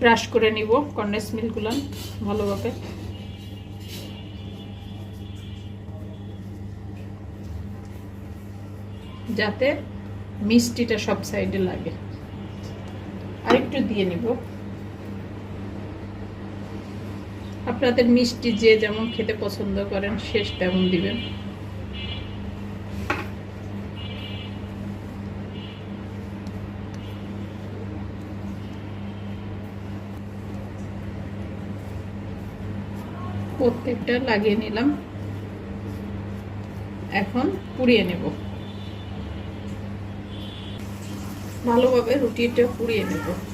Brush করে নিব condense মিল্কগুলো ভালোভাবে। যাতে মিষ্টিটা সব সাইডে লাগে। আরেকটু দিয়ে নিব। আপনাদের মিষ্টি যে যেমন খেতে পছন্দ করেন, শেষ তেমন দিবেন। প্রত্যেকটা লাগিয়ে নিলাম। এখন পুড়িয়ে নেব। ভালোভাবে রুটিটা পুড়িয়ে নেব।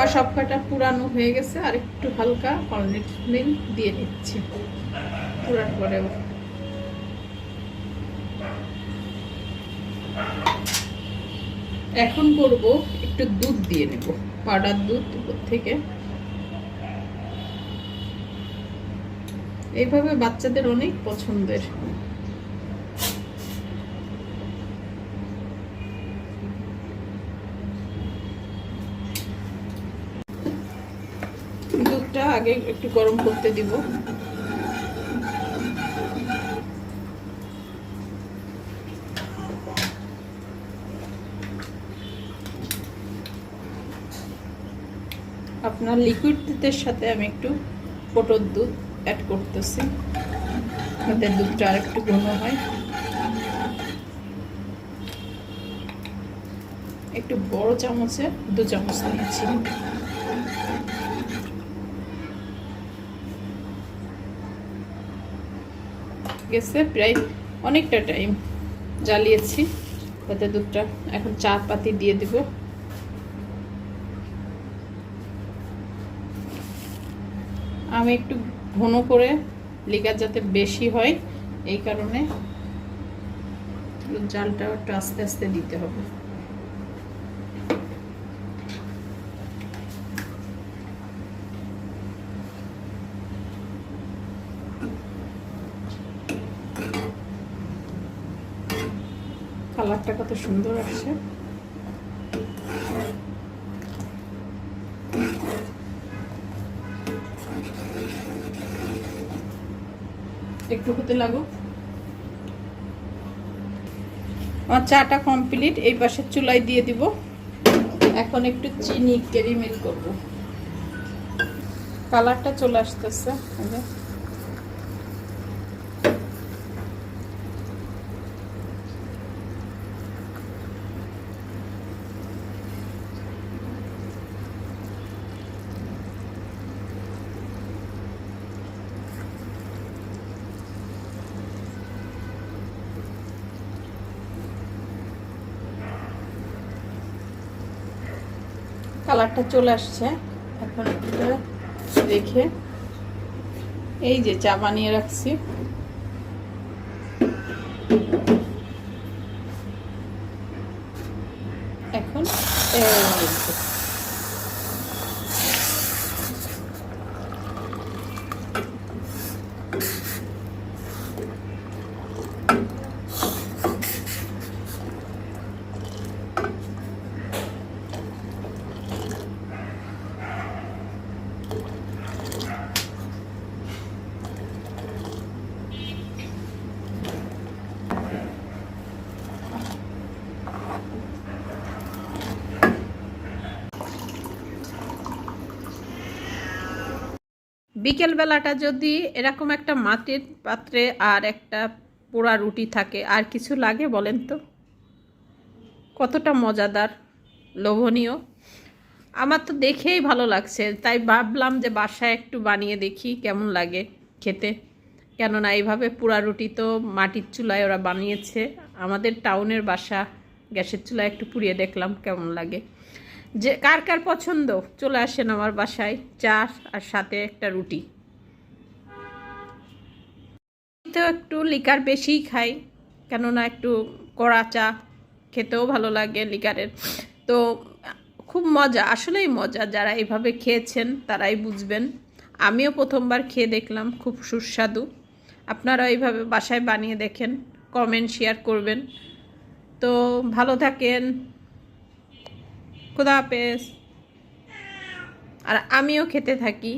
আমার সব কটা পুরানো হয়ে গেছে, আর একটু হালকা কলনেট মিল দিয়ে নিচ্ছি। পুরান পরেও। এখন করব একটু দুধ দিয়ে নেব, পাউডার দুধ উপর থেকে। এইভাবে বাচ্চাদের অনেক পছন্দের। দুধটা আগে একটু গরম করতে দিব। আপনার লিকুইড দুধের সাথে আমি একটু পটর দুধ অ্যাড করতেছি। যাতে দুধটা আর একটু ঘন হয়। একটু বড় চামচে দু চামচ নিয়েছি। গেছে, প্রায় অনেকটা টাইম জ্বালিয়েছি। তাতে দুধটা এখন চা পাতি দিয়ে দিব। আমি একটু ঘন করে লিকার যাতে বেশি হয়, এই কারণে জালটা একটু আস্তে আস্তে দিতে হবে। কালারটা কত সুন্দর আসছে। একটু হতে লাগুক। আমার চাটা কমপ্লিট, এই পাশে চুলায় দিয়ে দিব। এখন একটু চিনি কেরিমেল করব। কালারটা চলে আসতেছে। কালারটা চলে আসছে। এখন দেখে এই যে চা বানিয়ে রাখছি। এখন বিকেল বেলাটা যদি এরকম একটা মাটির পাত্রে আর একটা পোড়া রুটি থাকে, আর কিছু লাগে বলেন তো? কতটা মজাদার, লোভনীয়। আমার তো দেখেই ভালো লাগছে, তাই ভাবলাম যে বাসায় একটু বানিয়ে দেখি কেমন লাগে খেতে। কেননা এইভাবে পোড়া রুটি তো মাটির চুলায় ওরা বানিয়েছে, আমাদের টাউনের বাসা, গ্যাসের চুলায় একটু পুড়িয়ে দেখলাম কেমন লাগে। যে, কার কার পছন্দ? চলে আসেন আমার বাসায়, চা আর সাথে একটা রুটি। তো একটু লিকার বেশিই খাই, কেননা একটু কড়া চা খেতেও ভালো লাগে লিকারের। তো খুব মজা, আসলেই মজা, যারা এভাবে খেয়েছেন তারাই বুঝবেন। আমিও প্রথমবার খেয়ে দেখলাম, খুব সুস্বাদু। আপনারা এইভাবে বাসায় বানিয়ে দেখেন, কমেন্ট, শেয়ার করবেন। তো ভালো থাকেন। খুদা হাফেজ। আর আমিও খেতে থাকি।